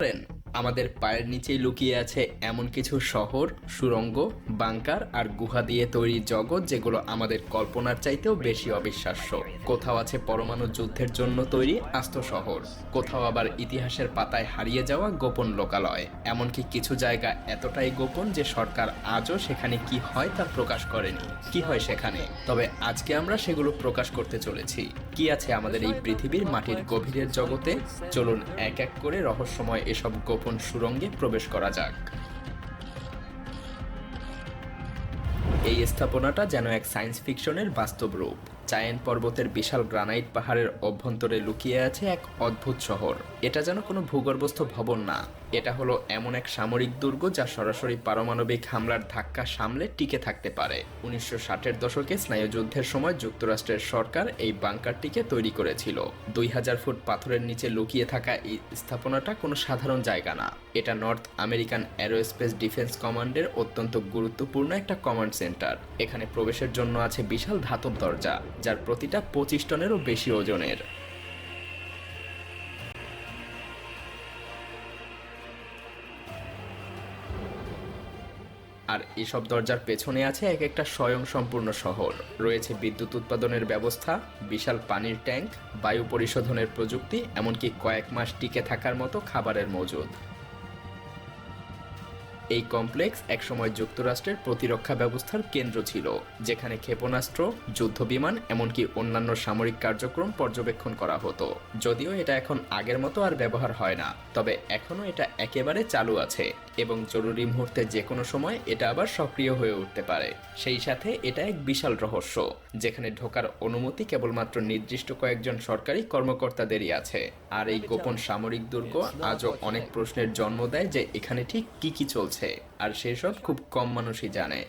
পারেন আমাদের পায়ের নিচেই লুকিয়ে আছে এমন কিছু শহর সুড়ঙ্গ বাংকার আর গুহা দিয়ে তৈরি জগৎ যেগুলো আমাদের কল্পনার চাইতেও বেশি অবিশ্বাস্য। কোথাও আছে পরমাণু যুদ্ধের জন্য তৈরি আস্ত শহর, কোথাও আবার ইতিহাসের পাতায় হারিয়ে যাওয়া গোপন লোকালয়। এমনকি কিছু জায়গা এতটাই গোপন যে সরকার আজও সেখানে কি হয় তা প্রকাশ করেনি। কি হয় সেখানে? তবে আজকে আমরা সেগুলো প্রকাশ করতে চলেছি। কি আছে আমাদের এই পৃথিবীর মাটির গভীরের জগতে? চলুন এক এক করে রহস্যময় এসব গোপন সুরঙ্গে প্রবেশ করা যাক। এই স্থাপনাটা যেন এক সায়েন্স ফিকশনের বাস্তব রূপ। চায়েন পর্বতের বিশাল গ্রানাইট পাহাড়ের অভ্যন্তরে লুকিয়ে আছে এক অদ্ভুত শহর। এটা যেন কোনো ভূগর্ভস্থ ভবন না। এটা হলো এমন এক সামরিক দুর্গ যা সরাসরি পারমাণবিক হামলার ধাক্কা সামলে টিকে থাকতে পারে। উনিশশো ষাটের দশকে স্নায়ুযুদ্ধের সময় যুক্তরাষ্ট্রের সরকার এই বাংকারটিকে তৈরি করেছিল। দুই হাজার ফুট পাথরের নিচে লুকিয়ে থাকা এই স্থাপনাটা কোনো সাধারণ জায়গা না। এটা নর্থ আমেরিকান অ্যারোস্পেস ডিফেন্স কমান্ডের অত্যন্ত গুরুত্বপূর্ণ একটা কমান্ড সেন্টার। এখানে প্রবেশের জন্য আছে বিশাল ধাতব দরজা। যার প্রতিটা পঁচিশ টনেরও বেশি ওজনের। আর এসব দরজার পেছনে আছে এক একটা স্বয়ংসম্পূর্ণ শহর। রয়েছে বিদ্যুৎ উৎপাদনের ব্যবস্থা, বিশাল পানির ট্যাঙ্ক, বায়ু পরিশোধনের প্রযুক্তি, এমনকি কয়েক মাস টিকে থাকার মতো খাবারের মজুদ। এই কমপ্লেক্স একসময় যুক্তরাষ্ট্রের প্রতিরক্ষা ব্যবস্থার কেন্দ্র ছিল, যেখানে ক্ষেপণাস্ত্র, যুদ্ধবিমান, এমনকি অন্যান্য সামরিক কার্যক্রম পর্যবেক্ষণ করা হতো। যদিও এটা এখন আগের মতো আর ব্যবহার হয় না, তবে এখনও এটা একেবারে চালু আছে এবং জরুরি মুহূর্তে যে কোনো সময় এটা আবার সক্রিয় হয়ে উঠতে পারে। সেই সাথে এটা এক বিশাল রহস্য, যেখানে ঢোকার অনুমতি কেবলমাত্র নির্দিষ্ট কয়েকজন সরকারি কর্মকর্তাদেরই আছে। আর এই গোপন সামরিক দুর্গ আজও অনেক প্রশ্নের জন্ম দেয় যে এখানে ঠিক কি কি চলছে। আর সেসব খুব কম মানুষই জানে।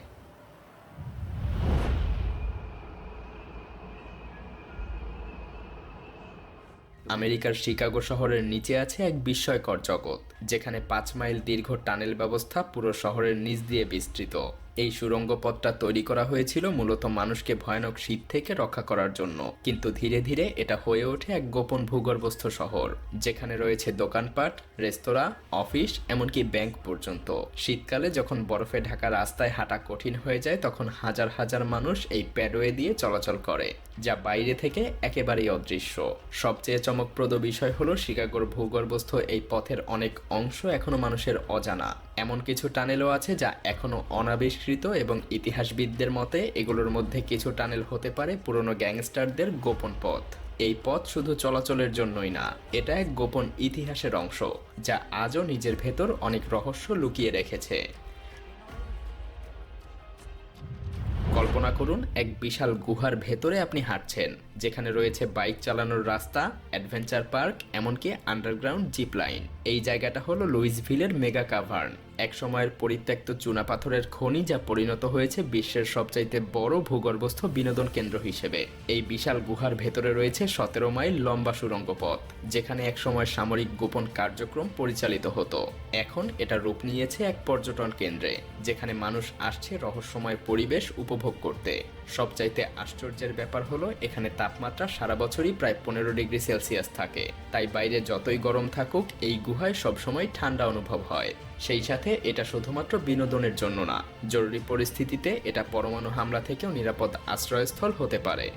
আমেরিকার শিকাগো শহরের নিচে আছে এক বিস্ময়কর জগৎ, যেখানে পাঁচ মাইল দীর্ঘ টানেল ব্যবস্থা পুরো শহরের নিচ দিয়ে বিস্তৃত। এই সুরঙ্গ পথটা তৈরি করা হয়েছিল মূলত মানুষকে ভয়ানক শীত থেকে রক্ষা করার জন্য। কিন্তু ধীরে ধীরে এটা হয়ে ওঠে এক গোপন ভূগর্ভস্থ শহর, যেখানে রয়েছে দোকানপাট, রেস্তোরাঁ, অফিস, এমনকি ব্যাংক পর্যন্ত। শীতকালে যখন বরফে ঢাকা রাস্তায় হাঁটা কঠিন হয়ে যায়, তখন হাজার হাজার মানুষ এই প্যাডওয়ে দিয়ে চলাচল করে। যা বাইরে থেকে একেবারেই অদৃশ্য। সবচেয়ে চমকপ্রদ বিষয় হলো শিকাগোর ভূগর্ভস্থ এই পথের অনেক অংশ এখনও মানুষের অজানা। এমন কিছু টানেলও আছে যা এখনও অনাবিষ্কৃত এবং ইতিহাসবিদদের মতে এগুলোর মধ্যে কিছু টানেল হতে পারে পুরনো গ্যাংস্টারদের গোপন পথ। এই পথ শুধু চলাচলের জন্যই না, এটা এক গোপন ইতিহাসের অংশ, যা আজও নিজের ভেতর অনেক রহস্য লুকিয়ে রেখেছে। কল্পনা করুন এক বিশাল গুহার ভেতরে আপনি হাঁটছেন। যেখানে রয়েছে বাইক চালানোর রাস্তা অ্যাডভেঞ্চার পার্ক এমনকি আন্ডারগ্রাউন্ড জিপ লাইন এই জায়গাটা হলো লুইসভিলের মেগা কাভার্ন। এক সময়ের পরিত্যক্ত চুনাপাথরের খনি যা পরিণত হয়েছে বিশ্বের সবচাইতে বড় ভূগর্ভস্থ বিনোদন কেন্দ্র হিসেবে। এই বিশাল গুহার ভেতরে রয়েছে সতেরো মাইল লম্বা সুড়ঙ্গ পথ, যেখানে একসময় সামরিক গোপন কার্যক্রম পরিচালিত হতো। এখন এটা রূপ নিয়েছে এক পর্যটন কেন্দ্রে, যেখানে মানুষ আসছে রহস্যময় পরিবেশ উপভোগ করতে। সবচাইতে আশ্চর্যের ব্যাপার হলো, এখানে তাপমাত্রা সারা বছরই প্রায় পনেরো ডিগ্রি সেলসিয়াস থাকে। তাই বাইরে যতই গরম থাকুক, এই গুহায় সবসময় ঠান্ডা অনুভব হয়। সেই সাথে এটা শুধুমাত্র বিনোদনের জন্য না, জরুরি পরিস্থিতিতে এটা পরমাণু হামলা থেকেও নিরাপদ আশ্রয়স্থল হতে পারে।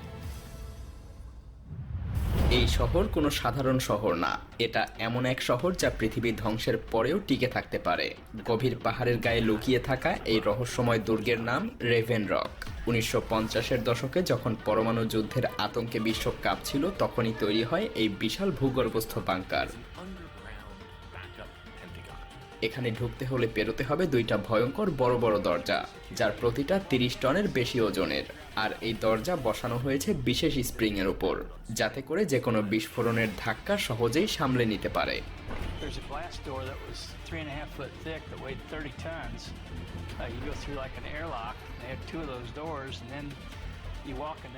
এই শহর কোনো সাধারণ শহর না। এটা এমন এক শহর যা পৃথিবী ধ্বংসের পরেও টিকে থাকতে পারে। গভীর পাহাড়ের গায়ে লুকিয়ে থাকা এই রহস্যময় দুর্গের নাম রেভেন রক উনিশশো পঞ্চাশের দশকে যখন পরমাণু যুদ্ধের আতঙ্কে বিশ্ব কাঁপছিল, তখনই তৈরি হয় এই বিশাল ভূগর্ভস্থ বাংকার. এখানে ঢুকতে হলে পেরোতে হবে দুইটা ভয়ঙ্কর বড় বড় দরজা যার প্রতিটা তিরিশ টনের বেশি ওজনের। আর এই দরজা বসানো হয়েছে বিশেষ স্প্রিং এর উপর যাতে করে যে কোনো বিস্ফোরণের ধাক্কা সহজেই সামলে নিতে পারে। Uh, you go through like an airlock,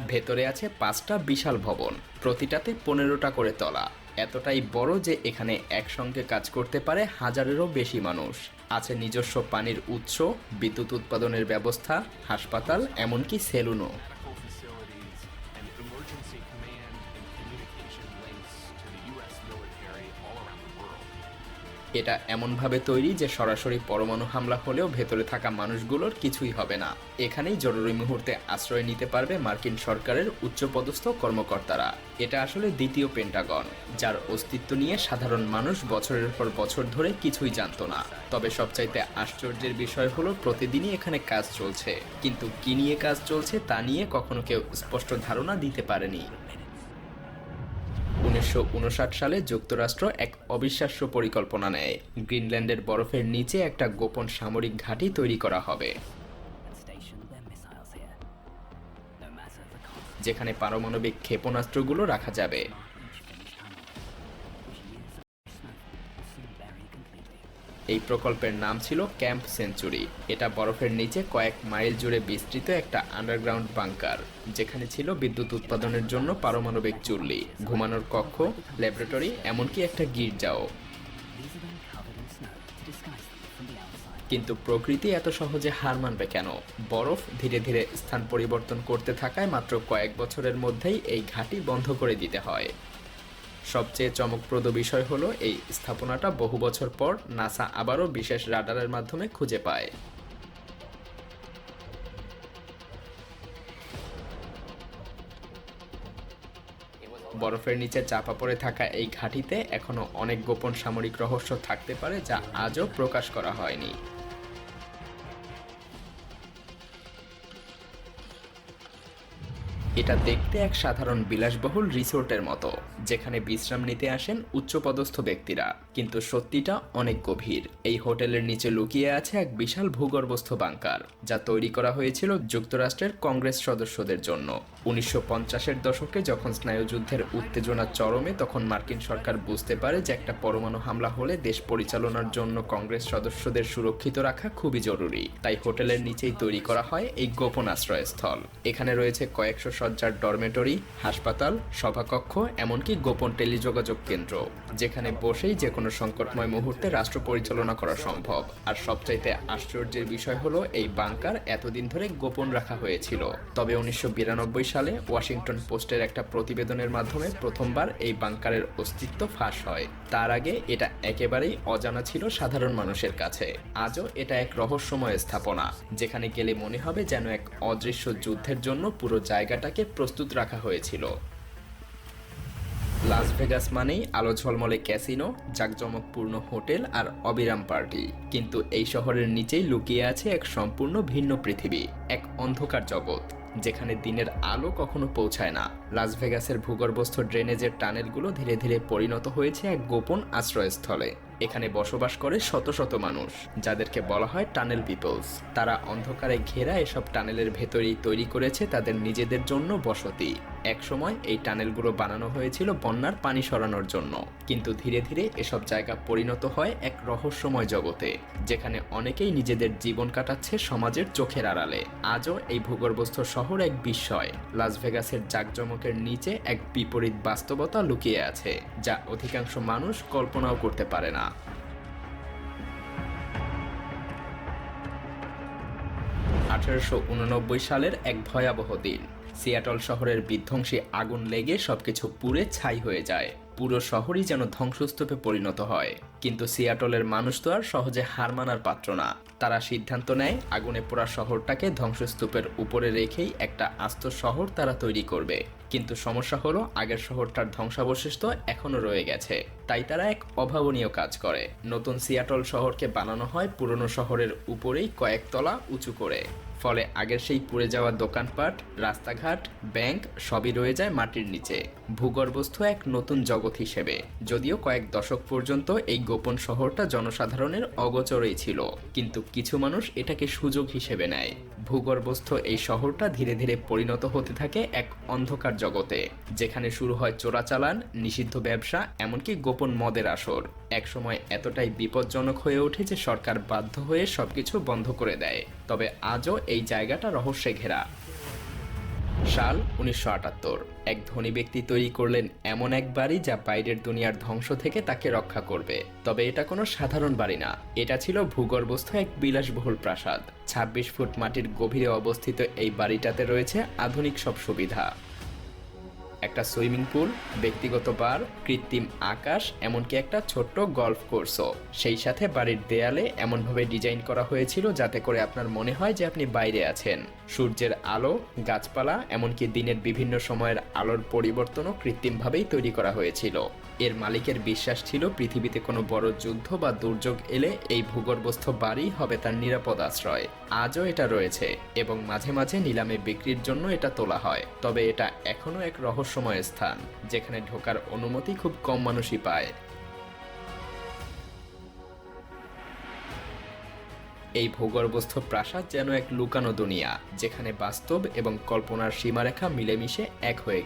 ভেতরে আছে পাঁচটা বিশাল ভবন, প্রতিটাতে পনেরোটা করে তলা। এতটাই বড় যে এখানে একসঙ্গে কাজ করতে পারে হাজারেরও বেশি মানুষ। আছে নিজস্ব পানির উৎস, বিদ্যুৎ উৎপাদনের ব্যবস্থা, হাসপাতাল, এমনকি সেলুনও। এটা এমনভাবে তৈরি যে সরাসরি পরমাণু হামলা হলেও ভেতরে থাকা মানুষগুলোর কিছুই হবে না। এখানেই জরুরি মুহূর্তে আশ্রয় নিতে পারবে মার্কিন সরকারের উচ্চপদস্থ কর্মকর্তারা। এটা আসলে দ্বিতীয় পেন্টাগন, যার অস্তিত্ব নিয়ে সাধারণ মানুষ বছরের পর বছর ধরে কিছুই জানত না। তবে সবচাইতে আশ্চর্যের বিষয় হলো প্রতিদিনই এখানে কাজ চলছে। কিন্তু কি নিয়ে কাজ চলছে তা নিয়ে কখনো কেউ স্পষ্ট ধারণা দিতে পারেনি। উনিশশো উনষাট সালে যুক্তরাষ্ট্র এক অবিশ্বাস্য পরিকল্পনা নেয়। গ্রিনল্যান্ডের বরফের নিচে একটা গোপন সামরিক ঘাঁটি তৈরি করা হবে। যেখানে পারমাণবিক ক্ষেপণাস্ত্রগুলো রাখা যাবে। এই প্রকল্পের নাম ছিল ক্যাম্প সেঞ্চুরি। এটা বরফের নিচে কয়েক মাইল জুড়ে বিস্তৃত একটা আন্ডারগ্রাউন্ড বাংকার, যেখানে ছিল বিদ্যুৎ উৎপাদনের জন্য পারমাণবিক চুল্লি, ঘুমানোর কক্ষ, ল্যাবরেটরি, এমনকি একটা গির্জাও. কিন্তু প্রকৃতি এত সহজে হার মানবে কেন? বরফ ধীরে ধীরে স্থান পরিবর্তন করতে থাকায় মাত্র কয়েক বছরের মধ্যেই এই ঘাঁটি বন্ধ করে দিতে হয়। সবচেয়ে চমকপ্রদ বিষয় হলো এই স্থাপনাটা বহু বছর পর নাসা আবারও বিশেষ রাডারের মাধ্যমে খুঁজে পায়। বরফের নিচে চাপা পড়ে থাকা এই ঘাঁটিতে এখনও অনেক গোপন সামরিক রহস্য থাকতে পারে যা আজও প্রকাশ করা হয়নি। এটা দেখতে এক সাধারণ বিলাসবহুল রিসোর্টের মতো। যেখানে বিশ্রাম নিতে আসেন উচ্চপদস্থ ব্যক্তিরা। কিন্তু সত্যিটা অনেক গভীর। এই হোটেলের নিচে লুকিয়ে আছে এক বিশাল ভূগর্ভস্থ বাংকার, যা তৈরি করা হয়েছিল যুক্তরাষ্ট্রের কংগ্রেস সদস্যদের জন্য। উনিশশো পঞ্চাশের দশকে যখন স্নায়ুযুদ্ধের উত্তেজনা চরমে, তখন মার্কিন সরকার বুঝতে পারে যে একটা পরমাণু হামলা হলে দেশ পরিচালনার জন্য কংগ্রেস সদস্যদের সুরক্ষিত রাখা খুবই জরুরি। তাই হোটেলের নিচেই তৈরি করা হয় এই গোপন আশ্রয়স্থল। এখানে রয়েছে কয়েকশো সজ্জার ডরমেটরি, হাসপাতাল, সভাকক্ষ, এমনকি গোপন টেলিযোগাযোগ কেন্দ্র, যেখানে বসেই যে কোনো সংকটময় মুহূর্তে রাষ্ট্র পরিচালনা করা সম্ভব। আর সবচাইতে আশ্চর্যের বিষয় হলো, এই বাংকার এতদিন ধরে গোপন রাখা হয়েছিল। তবে উনিশশো বিরানব্বই সালে ওয়াশিংটন পোস্টের একটা প্রতিবেদনের মাধ্যমে প্রথমবার এই বাংকারের অস্তিত্ব ফাঁস হয়। তার আগে এটা একেবারেই অজানা ছিল সাধারণ মানুষের কাছে। আজও এটা এক রহস্যময় স্থাপনা, যেখানে গেলে মনে হবে যেন এক অদৃশ্য যুদ্ধের জন্য পুরো জায়গাটাকে প্রস্তুত রাখা হয়েছিল। লাস ভেগাস মানেই আলো ঝলমলে ক্যাসিনো, জাঁকজমকপূর্ণ হোটেল আর অবিরাম পার্টি। কিন্তু এই শহরের নিচেই লুকিয়ে আছে এক সম্পূর্ণ ভিন্ন পৃথিবী, এক অন্ধকার জগৎ, যেখানে দিনের আলো কখনো পৌঁছায় না। লাস ভেগাসের ভূগর্ভস্থ ড্রেনেজের টানেলগুলো ধীরে ধীরে পরিণত হয়েছে এক গোপন আশ্রয়স্থলে। এখানে বসবাস করে শত শত মানুষ, যাদেরকে বলা হয় টানেল পিপলস। তারা অন্ধকারে ঘেরা এসব টানেলের ভেতরেই তৈরি করেছে তাদের নিজেদের জন্য বসতি। একসময় এই টানেলগুলো বানানো হয়েছিল বন্যার পানি সরানোর জন্য। কিন্তু ধীরে ধীরে এসব জায়গা পরিণত হয় এক রহস্যময় জগতে, যেখানে অনেকেই নিজেদের জীবন কাটাচ্ছে সমাজের চোখের আড়ালে। আজও এই ভূগর্ভস্থ শহর এক বিস্ময়। লাস ভেগাসের জাকজমকের নিচে এক বিপরীত বাস্তবতা লুকিয়ে আছে, যা অধিকাংশ মানুষ কল্পনাও করতে পারে না। আঠারোশো উননব্বই সালের এক ভয়াবহ দিন। সিয়াটল শহরের বিধ্বংসী আগুন লেগে সবকিছু পুড়ে ছাই হয়ে যায়। পুরো শহরই যেন ধ্বংসস্তূপে পরিণত হয়। কিন্তু সিয়াটলের মানুষ তো আর সহজে হার মানার পাত্র না। তারা সিদ্ধান্ত নেয়, আগুনে পোড়া শহরটাকে ধ্বংসস্তূপের উপরে রেখেই একটা আস্ত শহর তারা তৈরি করবে। কিন্তু সমস্যা হলো আগের শহরটার ধ্বংসাবশেষ তো এখনও রয়ে গেছে। তাই তারা এক অভাবনীয় কাজ করে। নতুন সিয়াটল শহরকে বানানো হয় পুরনো শহরের উপরেই কয়েকতলা উঁচু করে। ফলে আগের সেই পুড়ে যাওয়া দোকানপাট, রাস্তাঘাট, ব্যাংক সবই রয়ে যায় মাটির নিচে। ভূগর্ভস্থ এক নতুন জগৎ হিসেবে। যদিও কয়েক দশক পর্যন্ত এই গোপন শহরটা জনসাধারণের অগোচরেই ছিল। কিন্তু কিছু মানুষ এটাকে সুযোগ হিসেবে নেয়। ভূগর্ভস্থ এই শহরটা ধীরে ধীরে পরিণত হতে থাকে এক অন্ধকার জগতে, যেখানে শুরু হয় চোরাচালান, নিষিদ্ধ ব্যবসা, এমনকি গোপন মদের আসর। একসময় এতটাই বিপজ্জনক হয়ে ওঠে যে সরকার বাধ্য হয়ে সবকিছু বন্ধ করে দেয়। তবে আজও এই জায়গাটা রহস্যে ঘেরা। সাল উনিশশো আটাত্তর। এক ধনী ব্যক্তি তৈরি করলেন এমন এক বাড়ি যা বাইরের দুনিয়ার ধ্বংস থেকে তাকে রক্ষা করবে। তবে এটা কোনো সাধারণ বাড়ি না। এটা ছিল ভূগর্ভস্থ এক বিলাসবহুল প্রাসাদ। ২৬ ফুট মাটির গভীরে অবস্থিত এই বাড়িটাতে রয়েছে আধুনিক সব সুবিধা। একটা সুইমিং পুল, ব্যক্তিগত বার, কৃত্রিম আকাশ, এমনকি একটা ছোট্ট গল্ফ কোর্সও। সেই সাথে বাড়ির দেয়ালে এমনভাবে ডিজাইন করা হয়েছিল যাতে করে আপনার মনে হয় যে আপনি বাইরে আছেন। সূর্যের আলো, গাছপালা, এমনকি দিনের বিভিন্ন সময়ের আলোর পরিবর্তনও কৃত্রিমভাবেই তৈরি করা হয়েছিল। এর মালিকের বিশ্বাস ছিল পৃথিবীতে কোনো বড় যুদ্ধ বা দুর্যোগ এলে এই ভূগর্ভস্থ বাড়ি হবে তার নিরাপদ আশ্রয়। আজও এটা রয়েছে এবং মাঝে মাঝে নিলামে বিক্রির জন্য এটা তোলা হয়। তবে এটা এখনও এক রহস্যময় স্থান, যেখানে ঢোকার অনুমতি খুব কম মানুষই পায়। এই ভূগর্ভস্থ প্রাসাদ যেন এক লুকানো দুনিয়া, যেখানে বাস্তব এবং কল্পনার সীমারেখা মিলেমিশে এক হয়ে